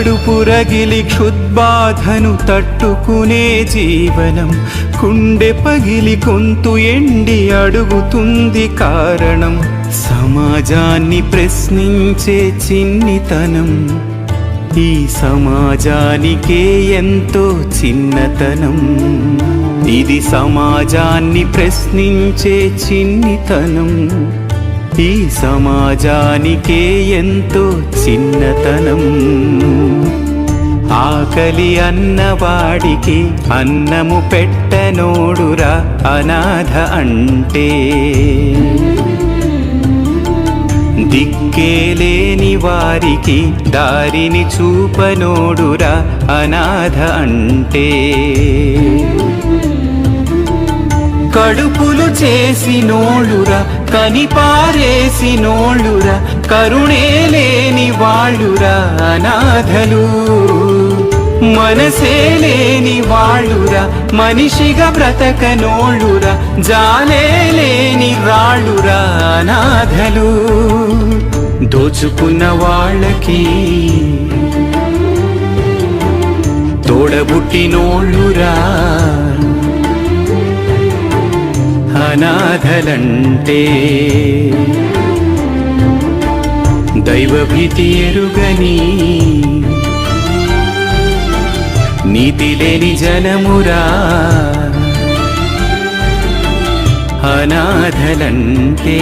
కడుపురగిలి క్షుద్బాధను తట్టుకునే జీవనం. కుండె పగిలి గొంతు ఎండి అడుగుతుంది కారణం. సమాజాన్ని ప్రశ్నించే చిన్నితనం. ఈ సమాజానికే ఎంతో చిన్నతనం. ఇది సమాజాన్ని ప్రశ్నించే చిన్నితనం. ఈ సమాజానికే ఎంతో చిన్నతనం. ఆకలి అన్నవాడికి అన్నము పెట్టనోడురా అనాథ అంటే. దిక్కేలేని వారికి దారిని చూపనోడురా అనాథ అంటే. కడుపులు చేసినోళ్ళురా కనిపారేసినోళ్ళురా కరుణే లేని వాళ్ళురా అనాథలు. మనసే లేని వాళ్ళురా మనిషిగా బ్రతకనోళ్ళురా జాలే లేని రాళ్ళురా అనాథలు. దోచుకున్న వాళ్ళకి తోడబుట్టినోళ్ళురా. అనాథలంటే దైవభీతి ఎరుగని నీతి లేని జనమురా అనాథలంటే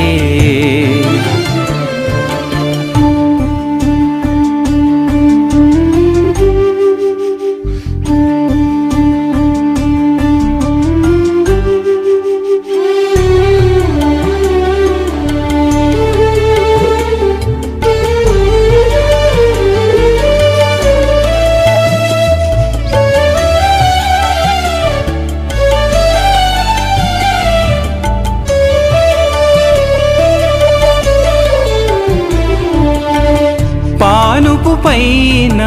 పైన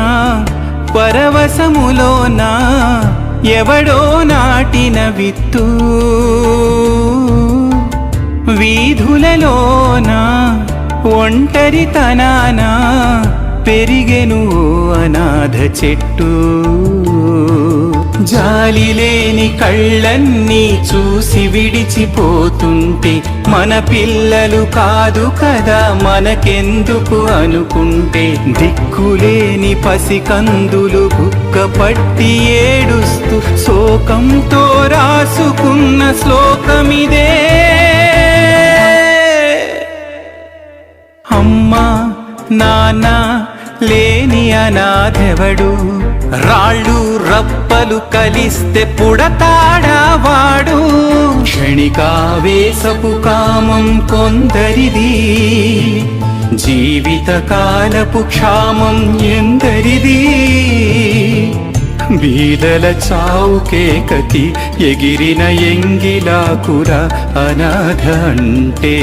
పరవశములోన ఎవడో నాటిన విత్తు. వీధులలోన ఒంటరితనానా పెరిగెను అనాథ చెట్టు. జాలి లేని కళ్ళన్నీ చూసి విడిచిపోతుంటే మన పిల్లలు కాదు కదా మనకెందుకు అనుకుంటే? దిక్కులేని పసికందులు బుక్క పట్టి ఏడుస్తూ శోకంతో రాసుకున్న శ్లోకమిదే. అమ్మా నాన్న లేని అనాథెవడు? రాళ్ళు రప్పలు కలిస్తే పుడతాడావాడు. క్షణికావేశపు కామం కొందరిది జీవితకాలపు క్షామం ఎందరిది. బీదల చావుకే కతి ఎగిరిన ఎంగిలాకుర అనాథ అంటే.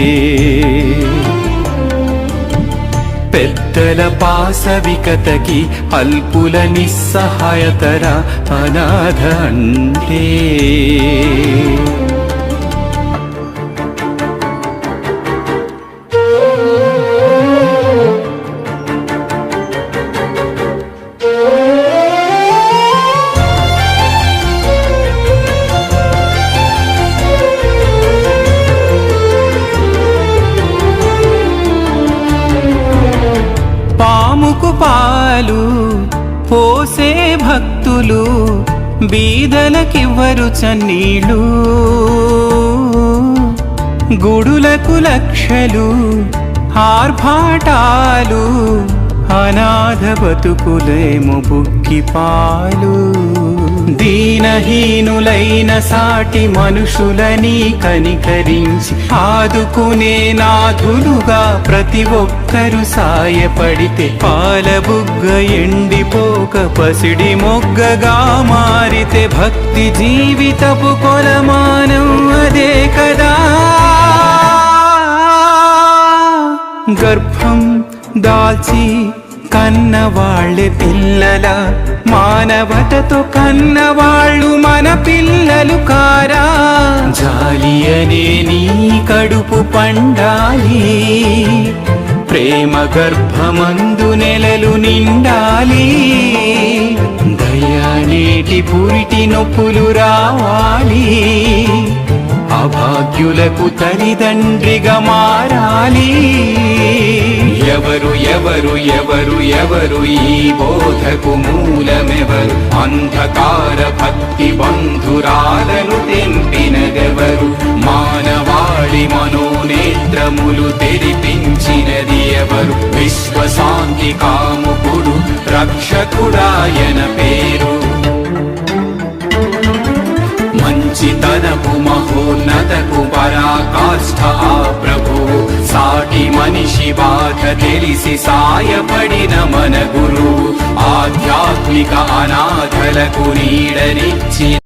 పెద్దల పాసవికతకి అల్పుల నిస్సహాయతర అనాథ అంటే. పోసే భక్తులు బీదలకివ్వరు చన్నీళ్ళు. గుడులకు లక్షలు ఆర్భాటాలు అనాథ బతుకులేము బుక్కి పాలు. దీనహీనులైన సాటి మనుషులని కనికరించి ఆదుకునే నాథులుగా ప్రతి ఒక్కరు సాయపడితే పాలబుగ్గ ఎండిపోక పసిడి మొగ్గగా మారితే భక్తి జీవితపు కొలమానం అదే కదా. గర్భం దాల్చి కన్నవాళ్ళే పిల్లల? మానవతతో కన్నవాళ్ళు మన పిల్లలు కారా? జాలి అనే నీ కడుపు పండాలి. ప్రేమ గర్భమందు నెలలు నిండాలి. దయా నేటి పురిటి నొప్పులు రావాలి. అభాగ్యులకు తల్లిదండ్రిగా మారాలి. ఎవరు ఎవరు ఎవరు ఎవరు ఈ బోధకు మూలమెవరు? అంధకార భక్తి బంధురాలను తెంపినదెవరు? మానవాళి మనోనేత్రములు తెరిపించినది ఎవరు? విశ్వశాంతి కాముకుడు రక్షకుడాయన పేరు. మంచితనపు మహోన్నతకు పరాకాష్ఠ ఆ ప్రభు. సాటి మనిషి బాధ తెలిసి సాయపడిన మన గురు. ఆధ్యాత్మిక అనాథలకు నీడనిచ్చి